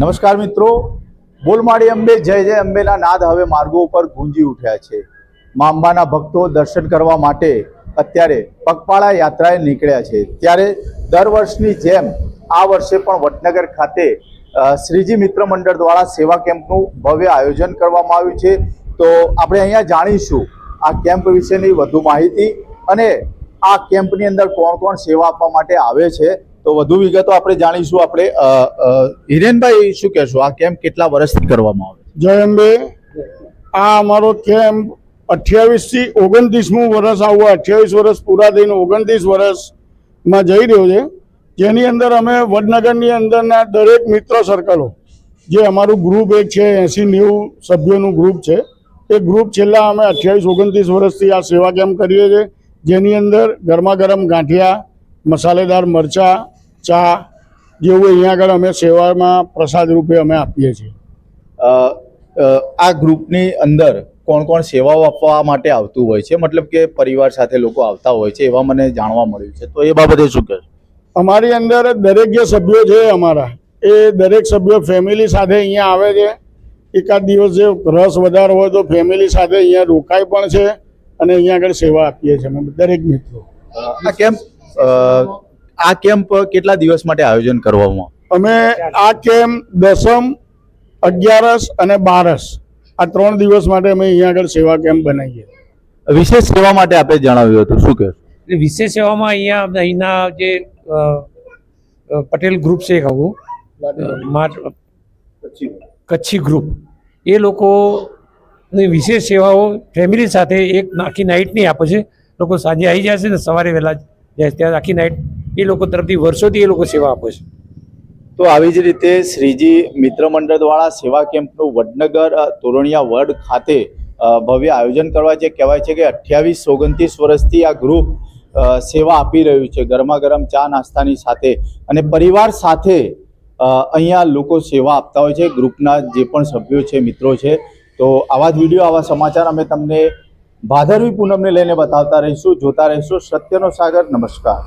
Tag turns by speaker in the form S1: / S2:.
S1: નમસ્કાર મિત્રો. બોલમાળી અંબે જય જય અંબેના નાદ હવે માર્ગો ઉપર ગુંજી ઉઠ્યા છે. મા અંબાના ભક્તો દર્શન કરવા માટે અત્યારે પગપાળા યાત્રાએ નીકળ્યા છે. ત્યારે દર વર્ષની જેમ આ વર્ષે પણ વડનગર ખાતે શ્રીજી મિત્ર મંડળ દ્વારા સેવા કેમ્પનું ભવ્ય આયોજન કરવામાં આવ્યું છે. તો આપણે અહીંયા જાણીશું આ કેમ્પ વિશેની વધુ માહિતી અને આ કેમ્પની અંદર કોણ કોણ સેવા આપવા માટે આવે છે. તો વધુ વિગતો આપણે જાણીશું આપણે હિરેનભાઈ શું કહેશો? આ કેમ્પ કેટલા વર્ષથી કરવામાં આવે
S2: જય અંબે. આ અમારો કેમ્પ અઠ્યાવીસથી ઓગણત્રીસમું વર્ષ આવું અઠ્યાવીસ વર્ષ પૂરા થઈને ઓગણત્રીસ વર્ષમાં જઈ રહ્યો છે. જેની અંદર અમે વડનગરની અંદરના દરેક મિત્ર સર્કલો જે અમારું ગ્રુપ એક છે એંસી નેવું સભ્યોનું ગ્રુપ છે, એ ગ્રુપ છેલ્લા અમે અઠ્યાવીસ ઓગણત્રીસ વર્ષથી આ સેવા કેમ્પ કરીએ છીએ? જેની અંદર ગરમા ગરમ ગાંઠિયા, મસાલેદાર મરચાં ચા જેવું અહીંયા આગળ અમે સેવામાં પ્રસાદ રૂપે અમે આપીએ છીએ.
S1: આ ગ્રુપની અંદર કોણ કોણ સેવાઓ આપવા માટે આવતું હોય છે? મતલબ કે પરિવાર સાથે લોકો આવતા હોય છે એવા મને જાણવા મળ્યું છે. તો એ બાબતે શું કહે
S2: અમારી અંદર દરેક જે સભ્યો છે અમારા એ દરેક સભ્યો ફેમિલી સાથે અહીંયા આવે છે. એકાદ દિવસ જે રસ વધારે હોય તો ફેમિલી સાથે અહીંયા રોકાય પણ છે અને અહીંયા આગળ સેવા આપીએ છીએ અમે દરેક મિત્રો.
S1: આ કેમ્પ અ, આ કેમ્પ કેટલા દિવસ માટે આયોજન કરવામાં?
S2: અમે આ કેમ્પ દસમ અગિયારસ અને બારસ. આ ત્રણ દિવસ માટે અમે અહીંયા આગળ સેવા કેમ્પ બનાવીએ.
S1: વિશેષ સેવા માટે આપણે જણાવ્યું હતું. શું
S3: એટલે વિશેષ સેવામાં અહીંયા અહીંના જે પટેલ ગ્રુપ છે એક આવું. કચ્છી. ગ્રુપ એ લોકોની વિશેષ સેવાઓ ફેમિલી સાથે એક આખી નાઇટની આપે છે. લોકો સાંજે આવી જાય છે ને સવારે વહેલા જાય ત્યાં આખી નાઇટ એ લોકો તરફથી વર્ષોથી એ લોકો સેવા આપે છે.
S1: તો આવી જ રીતે શ્રીજી મિત્ર મંડળ દ્વારા સેવા કેમ્પનું વડનગર તોરણિયા વડ ખાતે ભવ્ય આયોજન કરવા છે કહેવાય છે કે અઠ્યાવીસ ઓગણત્રીસ વર્ષથી આ ગ્રુપ સેવા આપી રહ્યું છે ગરમા ગરમ ચા નાસ્તાની સાથે. અને પરિવાર સાથે અહીંયા લોકો સેવા આપતા હોય છે ગ્રુપના જે પણ સભ્યો છે, મિત્રો છે. તો આવા જ વીડિયો, આવા સમાચાર અમે તમને ભાદરવી પૂનમને લઈને બતાવતા રહીશું, જોતા રહીશું. સત્યનો સાગર, નમસ્કાર.